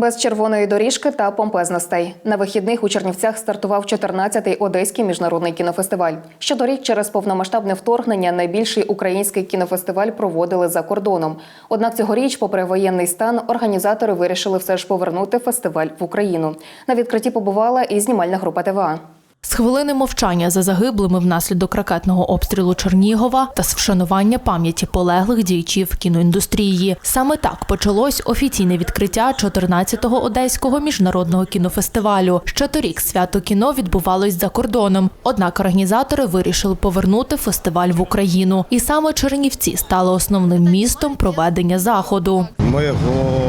Без червоної доріжки та помпезностей на вихідних у Чернівцях стартував 14-й одеський міжнародний кінофестиваль. Щоторік через повномасштабне вторгнення найбільший український кінофестиваль проводили за кордоном. Однак цьогоріч, попри воєнний стан, організатори вирішили все ж повернути фестиваль в Україну. На відкритті побувала і знімальна група ТВА. З хвилини мовчання за загиблими внаслідок ракетного обстрілу Чернігова та з вшанування пам'яті полеглих діячів кіноіндустрії. Саме так почалось офіційне відкриття 14-го одеського міжнародного кінофестивалю. Ще торік свято кіно відбувалось за кордоном. Однак організатори вирішили повернути фестиваль в Україну. І саме Чернівці стали основним містом проведення заходу. Ми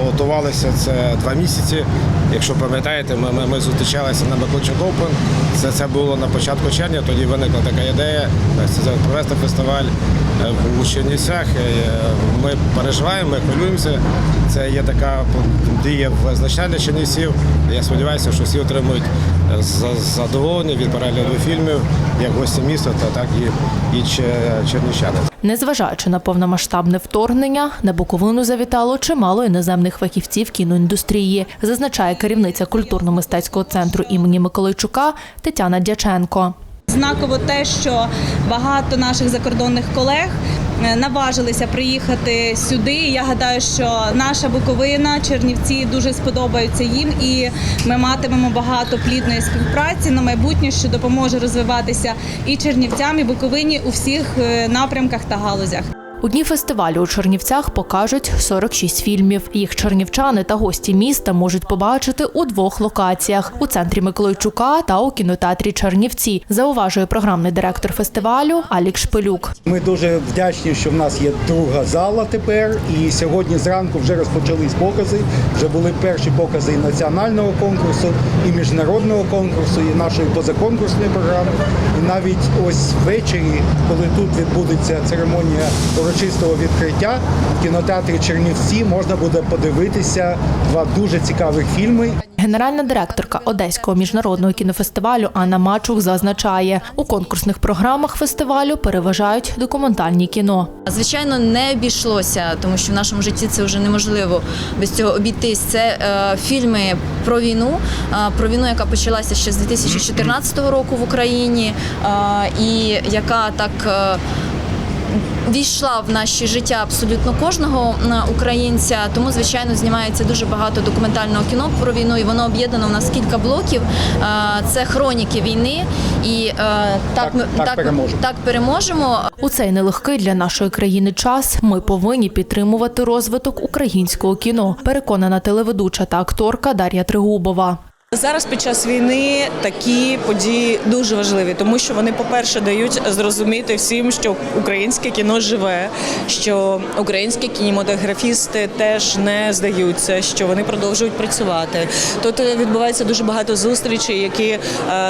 готувалися це два місяці. Якщо пам'ятаєте, ми, ми, ми зустрічалися на Миколичок Open. Це, це було на початку червня, тоді виникла така ідея провести фестиваль е, у Чернівцях. Е, Ми переживаємо, ми хвилюємося. Це є така дія значна для Чернівців. Я сподіваюся, що всі отримують е, задоволення від перегляду фільмів, як гості міста, так і, і чернівчани. Незважаючи на повномасштабне вторгнення, на Буковину завітало чимало іноземних фахівців кіноіндустрії, зазначає керівниця культурно-мистецького центру імені Миколайчука Тетяна Дяченко. Знаково те, що багато наших закордонних колег наважилися приїхати сюди. Я гадаю, що наша Буковина, Чернівці дуже сподобаються їм, і ми матимемо багато плідної співпраці на майбутнє, що допоможе розвиватися і Чернівцям, і Буковині у всіх е, напрямках та галузях. У дні фестивалю у Чернівцях покажуть 46 фільмів. Їх чернівчани та гості міста можуть побачити у двох локаціях у центрі Миколайчука та у кінотеатрі Чернівці. Зауважує програмний директор фестивалю Алік Шпилюк. Ми дуже вдячні, що в нас є друга зала тепер. І сьогодні зранку вже розпочались покази. Вже були перші покази і національного конкурсу, і міжнародного конкурсу, і нашої позаконкурсної програми. І навіть ось ввечері, коли тут відбудеться церемонія урочистого відкриття, в кінотеатрі Чернівці можна буде подивитися два дуже цікавих фільми. Генеральна директорка Одеського міжнародного кінофестивалю Анна Мачук зазначає, у конкурсних програмах фестивалю переважають документальні кіно. Звичайно, не обійшлося, тому що в нашому житті це вже неможливо без цього обійтись. Це е, фільми про війну, е, про війну, яка почалася ще з 2014 року в Україні, е, і яка так. е, Війшла в наші життя абсолютно кожного українця, тому звичайно знімається дуже багато документального кіно про війну, і воно об'єднано в нас кілька блоків. Це хроніки війни, і е, так, ми так переможемо. так переможемо. У цей нелегкий для нашої країни час ми повинні підтримувати розвиток українського кіно. Переконана телеведуча та акторка Дар'я Тригубова. Зараз під час війни такі події дуже важливі, тому що вони, по-перше, дають зрозуміти всім, що українське кіно живе, що українські кінематографісти теж не здаються, що вони продовжують працювати. Тут е, відбувається дуже багато зустрічей, які е,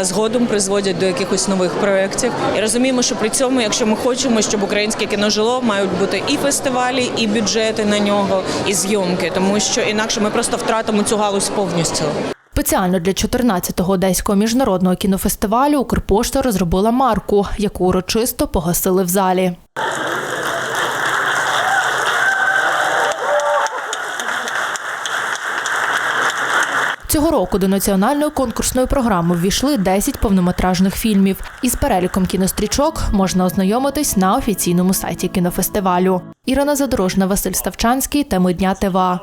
згодом призводять до якихось нових проєктів. І розуміємо, що при цьому, якщо ми хочемо, щоб українське кіно жило, мають бути і фестивалі, і бюджети на нього, і зйомки, тому що інакше ми просто втратимо цю галузь повністю. Спеціально для 14-го одеського міжнародного кінофестивалю Укрпошта розробила марку, яку урочисто погасили в залі. Цього року до національної конкурсної програми ввійшли 10 повнометражних фільмів. Із переліком кінострічок можна ознайомитись на офіційному сайті кінофестивалю. Ірина Задорожна, Василь Ставчанський. Теми дня ТВА.